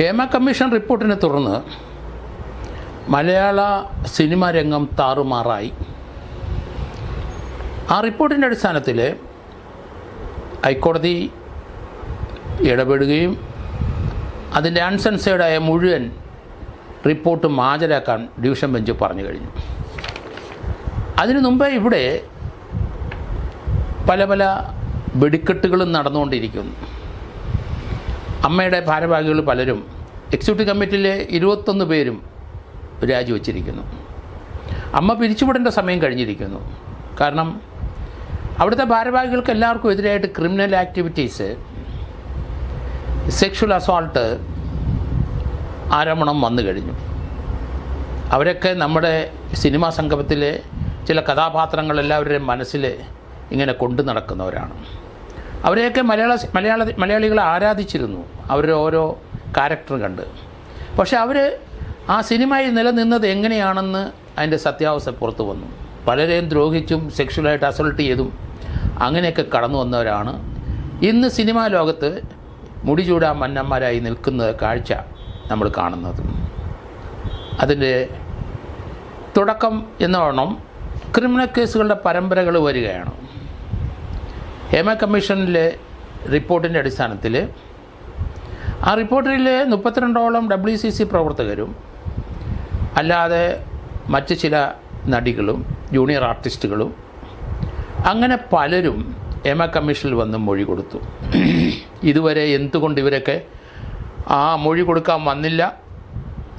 Hema commission റിപ്പോർട്ടിനെ തുടർന്ന് മലയാള cinema രംഗം താറുമാറായി. ആ റിപ്പോർട്ടിന്റെ അടിസ്ഥാനത്തിൽ ഹൈക്കോടതി ഇടപെടുകയും അതിന്റെ അൺസെൻസേഡായ മുഴുവൻ റിപ്പോർട്ടും ഹാജരാക്കാൻ ഡിവിഷൻ ബെഞ്ച് പറഞ്ഞു കഴിഞ്ഞു. അതിനു മുമ്പേ ഇവിടെ പല പല വെടിക്കെട്ടുകളും നടന്നുകൊണ്ടിരിക്കുന്നു. അമ്മയുടെ ഭാരവാഹികൾ പലരും എക്സിക്യൂട്ടീവ് കമ്മിറ്റിയിലെ ഇരുപത്തൊന്ന് പേരും രാജിവെച്ചിരിക്കുന്നു. അമ്മ പിരിച്ചുവിടേണ്ട സമയം കഴിഞ്ഞിരിക്കുന്നു. കാരണം അവിടുത്തെ ഭാരവാഹികൾക്ക് എല്ലാവർക്കും എതിരായിട്ട് ക്രിമിനൽ ആക്ടിവിറ്റീസ് സെക്ഷൽ അസോൾട്ട് ആരോപണം വന്നു കഴിഞ്ഞു. അവരൊക്കെ നമ്മുടെ സിനിമാ സംഗമത്തിലെ ചില കഥാപാത്രങ്ങൾ എല്ലാവരുടെയും മനസ്സിൽ ഇങ്ങനെ കൊണ്ടു നടക്കുന്നവരാണ്. അവരെയൊക്കെ മലയാള മലയാള മലയാളികളെ ആരാധിച്ചിരുന്നു. അവരുടെ ഓരോ ക്യാരക്ടർ കണ്ട്. പക്ഷെ അവർ ആ സിനിമയിൽ നിലനിന്നത് എങ്ങനെയാണെന്ന് അതിന്റെ സത്യാവസ്ഥ പുറത്തു വന്നു. പലരെയും ദ്രോഹിച്ചും സെക്ഷുവലായിട്ട് അസൾട്ട് ചെയ്തും അങ്ങനെയൊക്കെ കടന്നു വന്നവരാണ്. ഇന്ന് സിനിമാ ലോകത്ത് മുടിചൂടാ മന്നന്മാരായി നിൽക്കുന്ന കാഴ്ച നമ്മൾ കാണുന്നത്. അതിന്റെ തുടക്കം എന്നോണം ക്രിമിനൽ കേസുകളുടെ പരമ്പരകൾ വരികയാണ്. ഹേമ കമ്മീഷനിലെ റിപ്പോർട്ടിന്റെ അടിസ്ഥാനത്തിൽ ആ റിപ്പോർട്ടിൽ മുപ്പത്തിരണ്ടോളം ഡബ്ല്യു സി സി പ്രവർത്തകരും അല്ലാതെ മറ്റ് ചില നടികളും ജൂനിയർ ആർട്ടിസ്റ്റുകളും അങ്ങനെ പലരും എമ കമ്മീഷനിൽ വന്ന് മൊഴി കൊടുത്തു. ഇതുവരെ എന്തുകൊണ്ട് ഇവരൊക്കെ ആ മൊഴി കൊടുക്കാൻ വന്നില്ല?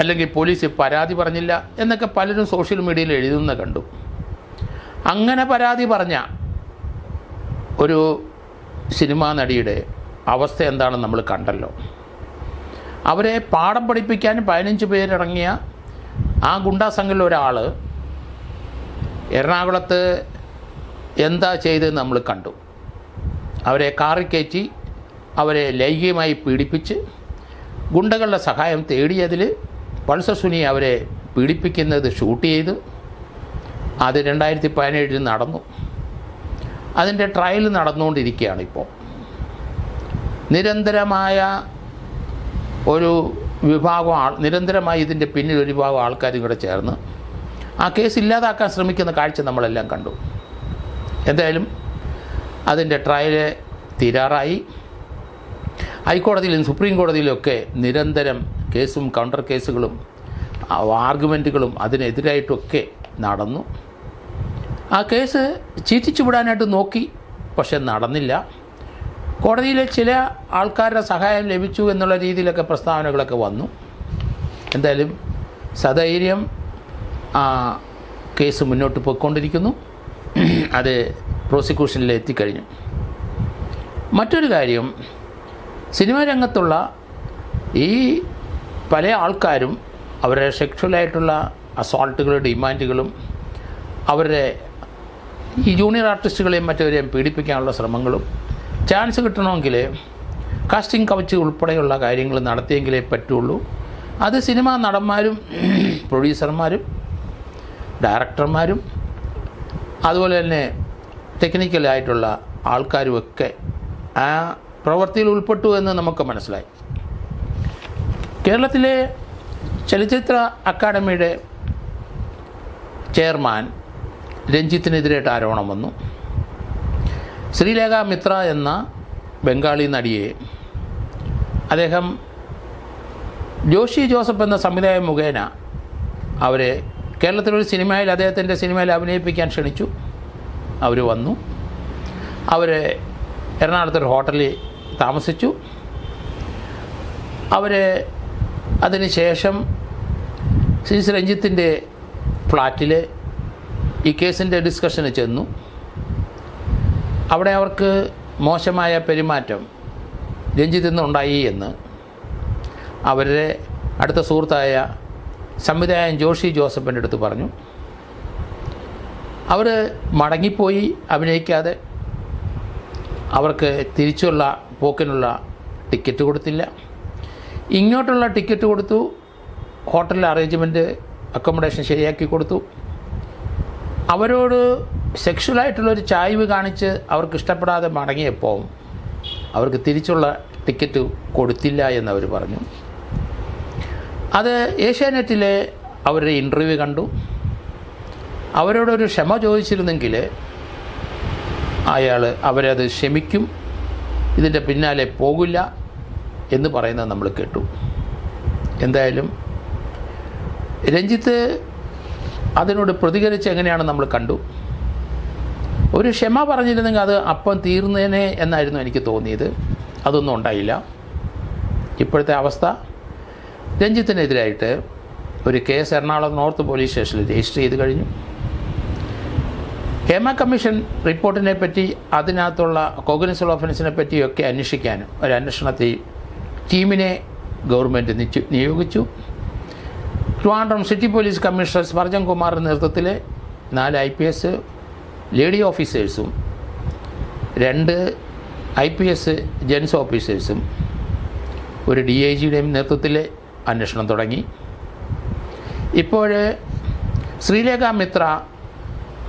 അല്ലെങ്കിൽ പോലീസ് പരാതി പറഞ്ഞില്ല? എന്നൊക്കെ പലരും സോഷ്യൽ മീഡിയയിൽ എഴുതുന്ന കണ്ടു. അങ്ങനെ പരാതി പറഞ്ഞ ഒരു സിനിമാ നടിയുടെ അവസ്ഥ എന്താണെന്ന് നമ്മൾ കണ്ടല്ലോ. അവരെ പാഠം പഠിപ്പിക്കാൻ പതിനഞ്ച് പേരിറങ്ങിയ ആ ഗുണ്ടാ സംഘത്തിൽ ഒരാൾ എറണാകുളത്ത് എന്താ ചെയ്തതെന്ന് നമ്മൾ കണ്ടു. അവരെ കാറി കയറ്റി അവരെ ലൈംഗികമായി പീഡിപ്പിച്ച് ഗുണ്ടകളുടെ സഹായം തേടിയതിൽ പൾസർ സുനി അവരെ പീഡിപ്പിക്കുന്നത് ഷൂട്ട് ചെയ്തു. അത് രണ്ടായിരത്തി പതിനേഴിൽ നടന്നു. അതിന്റെ ട്രയൽ നടന്നുകൊണ്ടിരിക്കുകയാണ് ഇപ്പോൾ. നിരന്തരമായ ഒരു വിഭാഗം ആൾ നിരന്തരമായി ഇതിന്റെ പിന്നിൽ ഒരു വിഭാഗം ആൾക്കാരും കൂടെ ചേർന്ന് ആ കേസ് ഇല്ലാതാക്കാൻ ശ്രമിക്കുന്ന കാഴ്ച നമ്മളെല്ലാം കണ്ടു. എന്തായാലും അതിന്റെ ട്രയൽ തീരാറായി. ഹൈക്കോടതിയിലും സുപ്രീം കോടതിയിലൊക്കെ നിരന്തരം കേസും കൗണ്ടർ കേസുകളും ആർഗ്യുമെന്റുകളും അതിനെതിരായിട്ടൊക്കെ നടന്നു. ആ കേസ് ചീറ്റിച്ചു വിടാനായിട്ട് നോക്കി പക്ഷെ നടന്നില്ല. കോടതിയിലെ ചില ആൾക്കാരുടെ സഹായം ലഭിച്ചു എന്നുള്ള രീതിയിലൊക്കെ പ്രസ്താവനകളൊക്കെ വന്നു. എന്തായാലും സധൈര്യം ആ കേസ് മുന്നോട്ട് പോയിക്കൊണ്ടിരിക്കുന്നു. അത് പ്രോസിക്യൂഷനിൽ എത്തിക്കഴിഞ്ഞു. മറ്റൊരു കാര്യം സിനിമാ രംഗത്തുള്ള ഈ പല ആൾക്കാരും അവരുടെ സെക്ഷുവലായിട്ടുള്ള അസോൾട്ടുകളും ഡിമാൻഡുകളും അവരുടെ ഈ ജൂനിയർ ആർട്ടിസ്റ്റുകളെയും മറ്റവരെയും പീഡിപ്പിക്കാനുള്ള ശ്രമങ്ങളും ചാൻസ് കിട്ടണമെങ്കിൽ കാസ്റ്റിംഗ് കവച്ച് ഉൾപ്പെടെയുള്ള കാര്യങ്ങൾ നടത്തിയെങ്കിലേ പറ്റുള്ളൂ. അത് സിനിമാ നടന്മാരും പ്രൊഡ്യൂസർമാരും ഡയറക്ടർമാരും അതുപോലെ തന്നെ ടെക്നിക്കലായിട്ടുള്ള ആൾക്കാരുമൊക്കെ ആ പ്രവൃത്തിയിൽ ഉൾപ്പെട്ടു എന്ന് നമുക്ക് മനസ്സിലായി. കേരളത്തിലെ ചലച്ചിത്ര അക്കാദമിയുടെ ചെയർമാൻ രഞ്ജിത്തിനെതിരായിട്ട് ആരോപണം വന്നു. ശ്രീലേഖ മിത്ര എന്ന ബംഗാളി നടിയെ അദ്ദേഹം ജോഷി ജോസഫ് എന്ന സംവിധായകൻ മുഖേന അവരെ കേരളത്തിലൊരു സിനിമയിൽ അദ്ദേഹത്തിന്റെ സിനിമയിൽ അഭിനയിപ്പിക്കാൻ ക്ഷണിച്ചു. അവർ വന്നു. അവർ എറണാകുളത്തൊരു ഹോട്ടലിൽ താമസിച്ചു. അവർ അതിനുശേഷം ശ്രീ രഞ്ജിത്തിന്റെ ഫ്ലാറ്റിൽ ഈ കേസിന്റെ ഡിസ്കഷന് ചെന്നു. അവിടെ അവർക്ക് മോശമായ പെരുമാറ്റം രഞ്ജിത്തിൽ നിന്നുണ്ടായി എന്ന് അവരുടെ അടുത്ത സുഹൃത്തായ സംവിധായകൻ ജോഷി ജോസഫിന്റെ അടുത്ത് പറഞ്ഞു. അവർ മടങ്ങിപ്പോയി അഭിനയിക്കാതെ അവർക്ക് തിരിച്ചുള്ള പോക്കിനുള്ള ടിക്കറ്റ് കൊടുത്തില്ല. ഇങ്ങോട്ടുള്ള ടിക്കറ്റ് കൊടുത്തു ഹോട്ടലിലെ അറേഞ്ച്മെന്റ് അക്കോമഡേഷൻ ശരിയാക്കി കൊടുത്തു. അവരോട് സെക്ഷുവലായിട്ടുള്ളൊരു ചായ്വ് കാണിച്ച് അവർക്ക് ഇഷ്ടപ്പെടാതെ മടങ്ങിയപ്പോൾ അവർക്ക് തിരിച്ചുള്ള ടിക്കറ്റ് കൊടുത്തില്ല എന്നവർ പറഞ്ഞു. അത് ഏഷ്യാനെറ്റിലെ അവരുടെ ഇന്റർവ്യൂ കണ്ടു. അവരോടൊരു ക്ഷമ ചോദിച്ചിരുന്നെങ്കിൽ അയാൾ അവരത് ക്ഷമിക്കും ഇതിന്റെ പിന്നാലെ പോകില്ല എന്ന് പറയുന്നത് നമ്മൾ കേട്ടു. എന്തായാലും രഞ്ജിത്ത് അതിനോട് പ്രതികരിച്ച് എങ്ങനെയാണ് നമ്മൾ കണ്ടു. ഒരു ക്ഷമ പറഞ്ഞിരുന്നെങ്കിൽ അത് അപ്പം തീർന്നേനെ എന്നായിരുന്നു എനിക്ക് തോന്നിയത്. അതൊന്നും ഉണ്ടായില്ല. ഇപ്പോഴത്തെ അവസ്ഥ രഞ്ജിത്തിനെതിരായിട്ട് ഒരു കേസ് എറണാകുളം നോർത്ത് പോലീസ് സ്റ്റേഷനിൽ രജിസ്റ്റർ ചെയ്ത് കഴിഞ്ഞു. ഹേമ കമ്മീഷൻ റിപ്പോർട്ടിനെ പറ്റി അതിനകത്തുള്ള കോഗ്നിസൽ ഓഫൻസിനെ പറ്റിയൊക്കെ അന്വേഷിക്കാനും ഒരു അന്വേഷണത്തിൽ ടീമിനെ ഗവൺമെന്റ് നിയോഗിച്ചു. Trivandrum city police commissioner Spurgeon കുമാറിന്റെ നേതൃത്വത്തിൽ നാല് ഐ പി എസ് ലേഡി ഓഫീസേഴ്സും രണ്ട് ഐ പി എസ് ജെൻസ് ഓഫീസേഴ്സും ഒരു ഡി ഐ ജിയുടെയും നേതൃത്വത്തിൽ അന്വേഷണം തുടങ്ങി. ഇപ്പോൾ ശ്രീലേഖ മിത്ര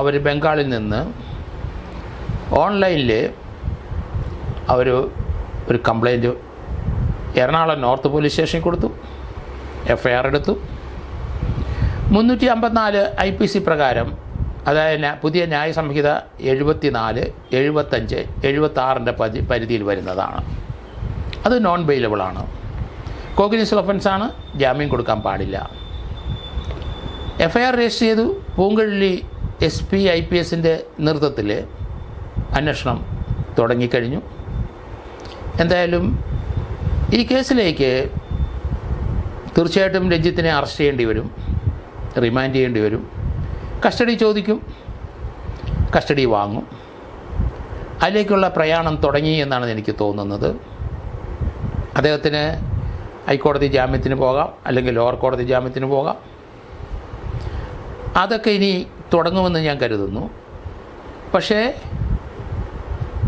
അവർ ബംഗാളിൽ നിന്ന് ഓൺലൈനിൽ അവർ ഒരു കംപ്ലൈന്റ് എറണാകുളം നോർത്ത് പോലീസ് സ്റ്റേഷനിൽ കൊടുത്തു എഫ് ഐ ആർ എടുത്തു. മുന്നൂറ്റി അമ്പത്തിനാല് ഐ പി സി പ്രകാരം അതായത് പുതിയ ന്യായ സംഹിത എഴുപത്തി നാല് എഴുപത്തഞ്ച് എഴുപത്താറിന്റെ പരി പരിധിയിൽ വരുന്നതാണ്. അത് നോൺ ബെയിലബിളാണ് കോഗ്നിസൽ ഒഫൻസാണ് ജാമ്യം കൊടുക്കാൻ പാടില്ല. എഫ് ഐ ആർ രജിസ്റ്റർ ചെയ്തു പൂങ്കള്ളി എസ് പി ഐ പി എസിന്റെ നേതൃത്വത്തിൽ അന്വേഷണം തുടങ്ങിക്കഴിഞ്ഞു. എന്തായാലും ഈ കേസിലേക്ക് തീർച്ചയായിട്ടും രഞ്ജിത്തിനെ അറസ്റ്റ് ചെയ്യേണ്ടി വരും. റിമാൻഡ് ചെയ്യേണ്ടി വരും. കസ്റ്റഡി ചോദിക്കും. കസ്റ്റഡി വാങ്ങും. അതിലേക്കുള്ള പ്രയാണം തുടങ്ങി എന്നാണ് എനിക്ക് തോന്നുന്നത്. അദ്ദേഹത്തിന് ഹൈക്കോടതി ജാമ്യത്തിന് പോകാം അല്ലെങ്കിൽ ലോവർ കോടതി ജാമ്യത്തിന് പോകാം. അതൊക്കെ ഇനി തുടങ്ങുമെന്ന് ഞാൻ കരുതുന്നു. പക്ഷേ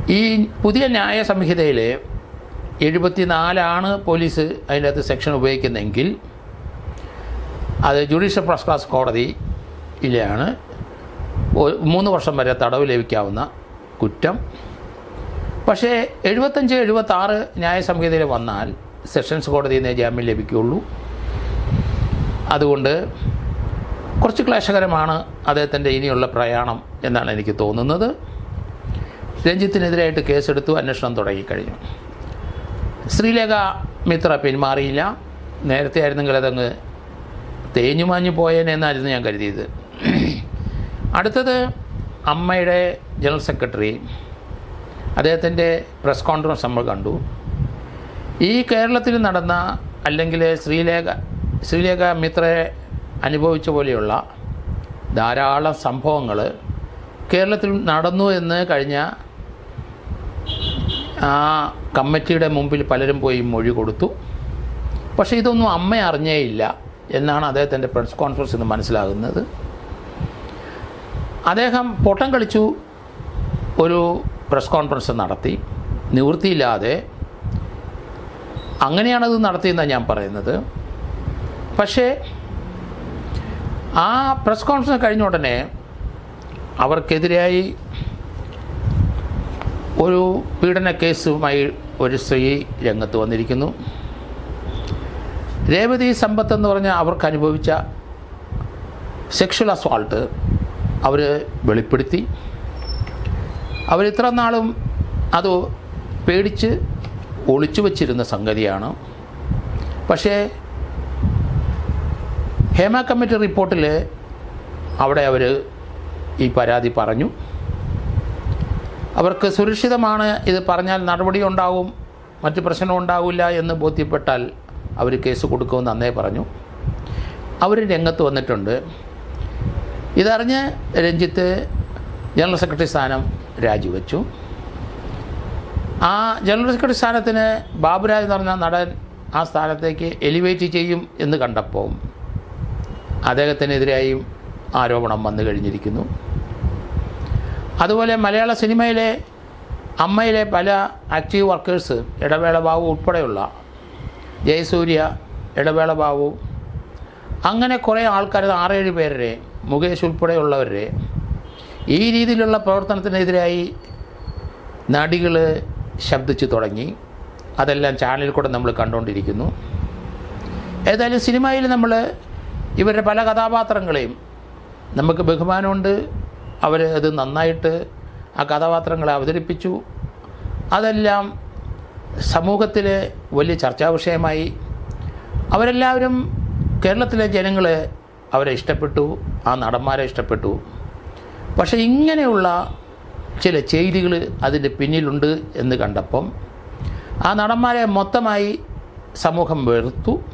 ഈ പുതിയ ന്യായ സംഹിതയിൽ എഴുപത്തിനാലാണ് പോലീസ് അതിന്റെ അകത്ത് സെക്ഷൻ ഉപയോഗിക്കുന്നതെങ്കിൽ അത് ജുഡീഷ്യൽ ഫസ്റ്റ് ക്ലാസ് കോടതിയിലാണ് മൂന്ന് വർഷം വരെ തടവ് ലഭിക്കാവുന്ന കുറ്റം. പക്ഷേ എഴുപത്തഞ്ച് എഴുപത്താറ് ന്യായ സംഹിതയിൽ വന്നാൽ സെഷൻസ് കോടതിയിൽ നിന്ന് ജാമ്യം ലഭിക്കുകയുള്ളൂ. അതുകൊണ്ട് കുറച്ച് ക്ലേശകരമാണ് അദ്ദേഹത്തിന്റെ ഇനിയുള്ള പ്രയാണം എന്നാണ് എനിക്ക് തോന്നുന്നത്. രഞ്ജിത്തിനെതിരായിട്ട് കേസെടുത്തു അന്വേഷണം തുടങ്ങിക്കഴിഞ്ഞു. ശ്രീലേഖ മിത്ര പിന്മാറിയില്ല. നേരത്തെ ആയിരുന്നെങ്കിൽ അതങ്ങ് തേഞ്ഞു മാഞ്ഞു പോയേനെന്നായിരുന്നു ഞാൻ കരുതിയത്. അടുത്തത് അമ്മയുടെ ജനറൽ സെക്രട്ടറി. അദ്ദേഹത്തിന്റെ പ്രസ് കോൺഫറൻസ് നമ്മൾ കണ്ടു. ഈ കേരളത്തിൽ നടന്ന അല്ലെങ്കിൽ ശ്രീലേഖ ശ്രീലേഖ മിത്രയെ അനുഭവിച്ച പോലെയുള്ള ധാരാളം സംഭവങ്ങൾ കേരളത്തിൽ നടന്നു എന്ന് കഴിഞ്ഞ ആ കമ്മിറ്റിയുടെ മുമ്പിൽ പലരും പോയി മൊഴി കൊടുത്തു. പക്ഷേ ഇതൊന്നും അമ്മ അറിഞ്ഞേയില്ല. എന്നാണ് അദ്ദേഹത്തിന്റെ പ്രസ് കോൺഫറൻസ് നിന്ന് മനസ്സിലാകുന്നത്. അദ്ദേഹം പൊട്ടം കളിച്ചു ഒരു പ്രസ് കോൺഫറൻസ് നടത്തി. നിവൃത്തിയില്ലാതെ അങ്ങനെയാണത് നടത്തിയെന്നാണ് ഞാൻ പറയുന്നത്. പക്ഷേ ആ പ്രസ് കോൺഫറൻസ് കഴിഞ്ഞ ഉടനെ അവർക്കെതിരായി ഒരു പീഡന കേസുമായി ഒരു സ്ത്രീ രംഗത്ത് വന്നിരിക്കുന്നു. രേവതി സമ്പത്ത് എന്ന് പറഞ്ഞാൽ അവർക്ക് അനുഭവിച്ച സെക്ഷൽ അസോൾട്ട് അവർ വെളിപ്പെടുത്തി. അവർ ഇത്ര നാളും അത് പേടിച്ച് ഒളിച്ചു വച്ചിരുന്ന സംഗതിയാണ്. പക്ഷേ ഹേമ കമ്മിറ്റി റിപ്പോർട്ടിൽ അവിടെ അവർ ഈ പരാതി പറഞ്ഞു. അവർക്ക് സുരക്ഷിതമാണ് ഇത് പറഞ്ഞാൽ നടപടി ഉണ്ടാവും മറ്റ് പ്രശ്നമുണ്ടാവില്ല എന്ന് ബോധ്യപ്പെട്ടാൽ അവർ കേസ് കൊടുക്കുമെന്ന് അന്നേ പറഞ്ഞു. അവർ രംഗത്ത് വന്നിട്ടുണ്ട്. ഇതറിഞ്ഞ് രഞ്ജിത്ത് ജനറൽ സെക്രട്ടറി സ്ഥാനം രാജിവെച്ചു. ആ ജനറൽ സെക്രട്ടറി സ്ഥാനത്തിന് ബാബുരാജ് എന്ന് പറഞ്ഞ നടൻ ആ സ്ഥാനത്തേക്ക് എലിവേറ്റ് ചെയ്യും എന്ന് കണ്ടപ്പോൾ അദ്ദേഹത്തിനെതിരെയും ആരോപണം വന്നു കഴിഞ്ഞിരിക്കുന്നു. അതുപോലെ മലയാള സിനിമയിലെ അമ്മയിലെ പല ആക്റ്റീവ് വർക്കേഴ്സ് ഇടവേള ബാബു ഉൾപ്പെടെയുള്ള ജയസൂര്യ ഇടവേള ബാബു അങ്ങനെ കുറേ ആൾക്കാർ ആറേഴ് പേരെ മുകേഷ് ഉൾപ്പെടെയുള്ളവരെ ഈ രീതിയിലുള്ള പ്രവർത്തനത്തിനെതിരായി നടികൾ ശബ്ദിച്ചു തുടങ്ങി. അതെല്ലാം ചാനലിൽ കൂടെ നമ്മൾ കണ്ടുകൊണ്ടിരിക്കുന്നു. ഏതായാലും സിനിമയിൽ നമ്മൾ ഇവരുടെ പല കഥാപാത്രങ്ങളെയും നമുക്ക് ബഹുമാനമുണ്ട്. അവർ അത് നന്നായിട്ട് ആ കഥാപാത്രങ്ങളെ അവതരിപ്പിച്ചു. അതെല്ലാം സമൂഹത്തിലെ വലിയ ചർച്ചാ വിഷയമായി അവരെല്ലാവരും കേരളത്തിലെ ജനങ്ങൾ അവരെ ഇഷ്ടപ്പെട്ടു ആ നടന്മാരെ ഇഷ്ടപ്പെട്ടു. പക്ഷേ ഇങ്ങനെയുള്ള ചില ചെയ്തികൾ അതിന്റെ പിന്നിലുണ്ട് എന്ന് കണ്ടപ്പം ആ നടന്മാരെ മൊത്തമായി സമൂഹം വെറുത്തു.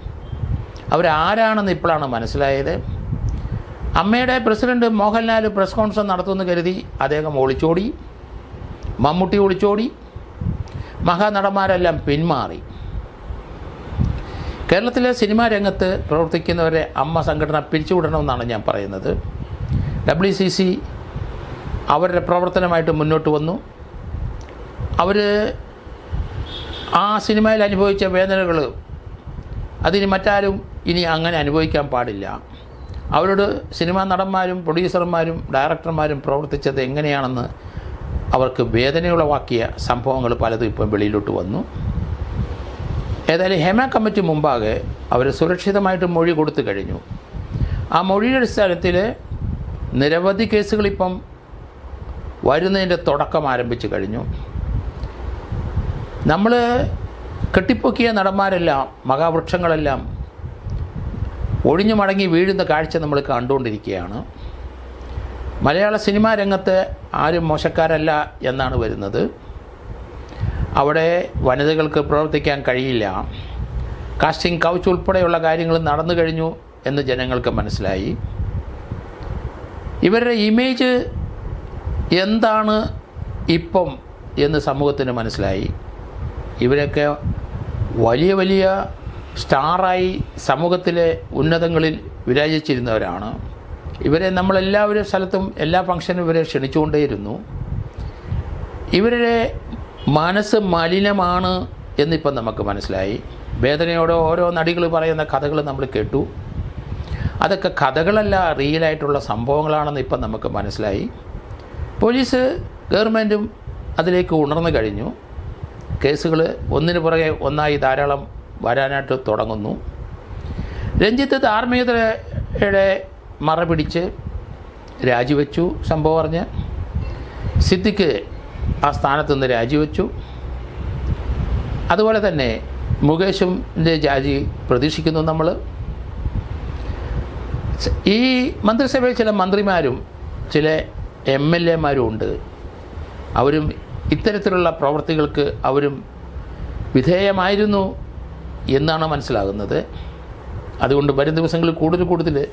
അവരാരാണെന്ന് ഇപ്പോഴാണ് മനസ്സിലായത്. അമ്മയുടെ പ്രസിഡന്റ് മോഹൻലാൽ പ്രസ് കോൺഫറൻസ് നടത്തുമെന്ന് കരുതി അദ്ദേഹം ഒളിച്ചോടി മമ്മൂട്ടി ഒളിച്ചോടി മഹാനടന്മാരെല്ലാം പിന്മാറി. കേരളത്തിലെ സിനിമാ രംഗത്ത് പ്രവർത്തിക്കുന്നവരെ അമ്മ സംഘടന പിരിച്ചുവിടണമെന്നാണ് ഞാൻ പറയുന്നത്. ഡബ്ല്യു സി സി അവരുടെ പ്രവർത്തനമായിട്ട് മുന്നോട്ട് വന്നു. അവർ ആ സിനിമയിൽ അനുഭവിച്ച വേദനകൾ അതിന് മറ്റാരും ഇനി അങ്ങനെ അനുഭവിക്കാൻ പാടില്ല. അവരോട് സിനിമാ നടന്മാരും പ്രൊഡ്യൂസർമാരും ഡയറക്ടർമാരും പ്രവർത്തിച്ചത് എങ്ങനെയാണെന്ന് അവർക്ക് വേദനയുളവാക്കിയ സംഭവങ്ങൾ പലതും ഇപ്പം വെളിയിലോട്ട് വന്നു. ഏതായാലും ഹേമ കമ്മിറ്റി മുമ്പാകെ അവർ സുരക്ഷിതമായിട്ട് മൊഴി കൊടുത്തു കഴിഞ്ഞു. ആ മൊഴിയുടെ അടിസ്ഥാനത്തിൽ നിരവധി കേസുകളിപ്പം വരുന്നതിന്റെ തുടക്കം ആരംഭിച്ചു കഴിഞ്ഞു. നമ്മൾ കെട്ടിപ്പൊക്കിയ നടന്മാരെല്ലാം മഹാവൃക്ഷങ്ങളെല്ലാം ഒഴിഞ്ഞു മടങ്ങി വീഴുന്ന കാഴ്ച നമ്മൾ കണ്ടുകൊണ്ടിരിക്കുകയാണ്. മലയാള സിനിമാ രംഗത്ത് ആരും മോശക്കാരല്ല എന്നാണ് വരുന്നത്. അവിടെ വനിതകൾക്ക് പ്രവർത്തിക്കാൻ കഴിയില്ല. കാസ്റ്റിംഗ് കൗച്ച് ഉൾപ്പെടെയുള്ള കാര്യങ്ങൾ നടന്നു കഴിഞ്ഞു എന്ന് ജനങ്ങൾക്ക് മനസ്സിലായി. ഇവരുടെ ഇമേജ് എന്താണ് ഇപ്പം എന്ന് സമൂഹത്തിന് മനസ്സിലായി. ഇവരൊക്കെ വലിയ വലിയ സ്റ്റാറായി സമൂഹത്തിലെ ഉന്നതങ്ങളിൽ വിരാജിച്ചിരുന്നവരാണ്. ഇവരെ നമ്മളെല്ലാവരും സ്ഥലത്തും എല്ലാ ഫംഗ്ഷനും ഇവരെ ക്ഷണിച്ചുകൊണ്ടേയിരുന്നു. ഇവരുടെ മനസ്സ് മലിനമാണ് എന്നിപ്പം നമുക്ക് മനസ്സിലായി. വേദനയോടെ ഓരോ നടികൾ പറയുന്ന കഥകൾ നമ്മൾ കേട്ടു. അതൊക്കെ കഥകളല്ല റിയലായിട്ടുള്ള സംഭവങ്ങളാണെന്ന് ഇപ്പം നമുക്ക് മനസ്സിലായി. പോലീസ് ഗവൺമെന്റും അതിലേക്ക് ഉണർന്നു കഴിഞ്ഞു. കേസുകൾ ഒന്നിനു പുറകെ ഒന്നായി ധാരാളം വരാനായിട്ട് തുടങ്ങുന്നു. രഞ്ജിത്ത് ധാർമ്മികതയുടെ മറ പിടിച്ച് രാജിവെച്ചു സംഭവം പറഞ്ഞ് സിദ്ദിഖ് ആ സ്ഥാനത്ത് നിന്ന് രാജിവെച്ചു. അതുപോലെ തന്നെ മുകേഷിന്റെ രാജി പ്രതീക്ഷിക്കുന്നു നമ്മൾ ഈ മന്ത്രിസഭയിൽ ചില മന്ത്രിമാരും ചില എം എൽ എമാരും ഉണ്ട്. അവരും ഇത്തരത്തിലുള്ള പ്രവർത്തികൾക്ക് അവരും വിധേയമായിരുന്നു എന്നാണ് മനസ്സിലാകുന്നത്. അതുകൊണ്ട് വരും ദിവസങ്ങളിൽ കൂടുതൽ കൂടുതൽ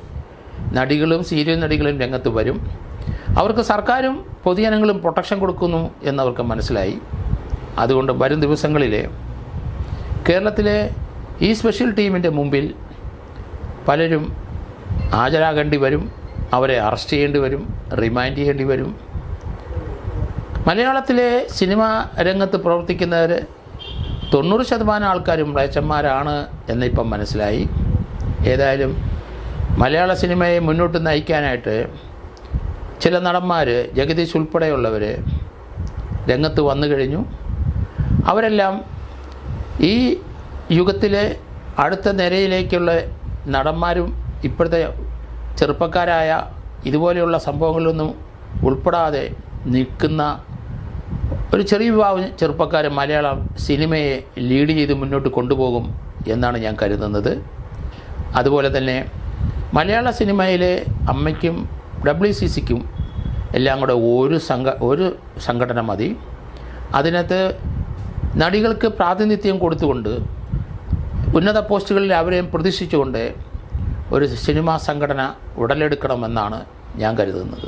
നടികളും സീരിയൽ നടികളും രംഗത്ത് വരും. അവർക്ക് സർക്കാരും പൊതുജനങ്ങളും പ്രൊട്ടക്ഷൻ കൊടുക്കുന്നു എന്നവർക്ക് മനസ്സിലായി. അതുകൊണ്ട് വരും ദിവസങ്ങളിൽ കേരളത്തിലെ ഈ സ്പെഷ്യൽ ടീമിന്റെ മുമ്പിൽ പലരും ഹാജരാകേണ്ടി വരും അവരെ അറസ്റ്റ് ചെയ്യേണ്ടി വരും റിമാൻഡ് ചെയ്യേണ്ടി വരും. മലയാളത്തിലെ സിനിമാ രംഗത്ത് പ്രവർത്തിക്കുന്നവർ തൊണ്ണൂറ് ശതമാനം ആൾക്കാരും മ്ലേച്ഛന്മാരാണ് എന്നിപ്പം മനസ്സിലായി. ഏതായാലും മലയാള സിനിമയെ മുന്നോട്ട് നയിക്കാനായിട്ട് ചില നടന്മാർ ജഗദീഷ് ഉൾപ്പെടെയുള്ളവർ രംഗത്ത് വന്നു കഴിഞ്ഞു. അവരെല്ലാം ഈ യുഗത്തിലെ അടുത്ത നിരയിലേക്കുള്ള നടന്മാരും ഇപ്പോഴത്തെ ചെറുപ്പക്കാരായ ഇതുപോലെയുള്ള സംഭവങ്ങളിലൊന്നും ഉൾപ്പെടാതെ നിൽക്കുന്ന ഒരു ചെറിയ വിഭാഗം ചെറുപ്പക്കാർ മലയാളം സിനിമയെ ലീഡ് ചെയ്ത് മുന്നോട്ട് കൊണ്ടുപോകും എന്നാണ് ഞാൻ കരുതുന്നത്. അതുപോലെ തന്നെ മലയാള സിനിമയിലെ അമ്മയ്ക്കും ഡബ്ല്യു സി സിക്കും എല്ലാം കൂടെ ഒരു സംഘ ഒരു സംഘടന മതി. അതിനകത്ത് നടികൾക്ക് പ്രാതിനിധ്യം കൊടുത്തുകൊണ്ട് ഉന്നത പോസ്റ്റുകളിൽ അവരെയും പ്രതീക്ഷിച്ചുകൊണ്ട് ഒരു സിനിമാ സംഘടന ഉടലെടുക്കണമെന്നാണ് ഞാൻ കരുതുന്നത്.